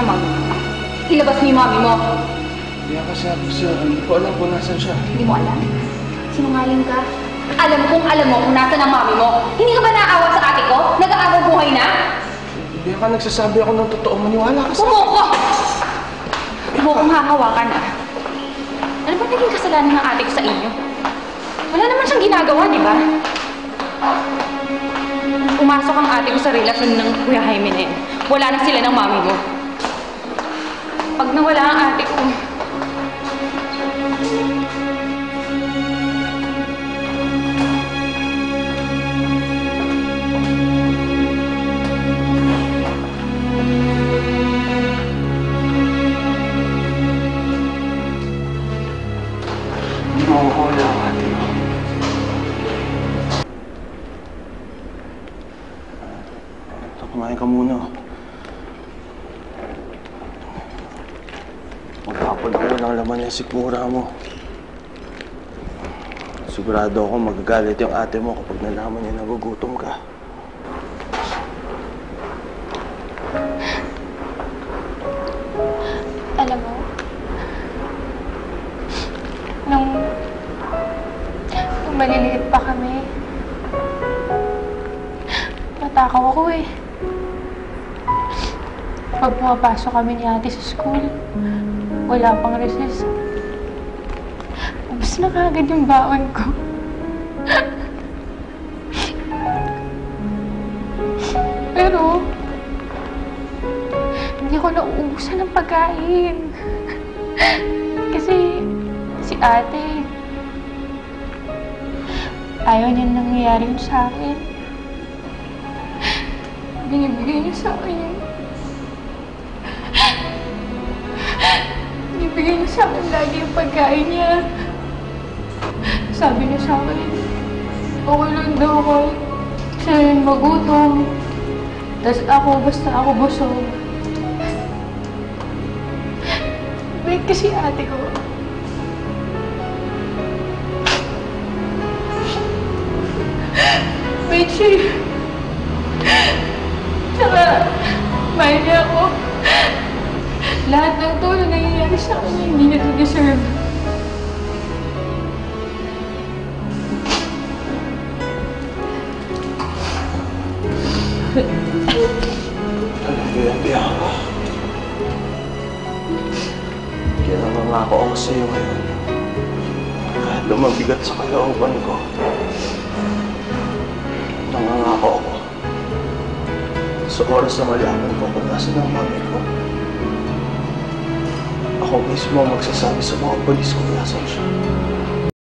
ng mami mo. Ilabas mo yung mami mo. Kasi ako sir, hindi ko alam kung nasan siya. Hindi mo alam. Sinungaling ka. Alam kong alam mo kung nasa ng mami mo. Hindi ka ba naaawa sa ate ko? Nag-aagaw buhay na? Hindi ka nagsasabi ako ng totoo. Maniwala ka sa Sumuko! Huwag mo kong hahawakan ah. Ano ba naging kasalanan ng ate ko sa inyo? Wala naman siyang ginagawa, di ba? Pumasok ang ate ko sa relasyon ng Kuya Jaime na. Wala na sila ng mami mo. Pag nawala ang ate ko, kumain ka muna. Magkapon ako ng laman yung sikmura mo. Sigurado ako magagalit yung ate mo kapag nalaman niya nagugutom ka. Alam mo, nung, nung maliliit pa kami, natakaw ako eh. Pag pumapasok kami ni ate sa school, wala pang recess. Ubus na kagad yung baon ko. Pero, hindi ko nauubusan ng pagkain. Kasi, si ate, ayaw niya nangyayari sa akin. Binibigay niya sa akin yun. Binibigay niya sa akin lagi yung pagkain niya. Sabi niya sa akin, okay lang daw ako. Siya yung magutom. Tapos ako, basta ako busog. Wait kasi ate ko. Wait siya. Tsaka, mahal niya ako. Lahat ng tulong nangyayari sa akin hindi niya to deserve. Alam ko yung biyak ka. Kaya nangangako ako sa iyo ngayon. Kahit lumabigat sa kalooban ko. Nangangako ako. Sa oras na malaman ko kung ng mami ko. Ako mismo magsasabi sa mga polis kung nasan siya.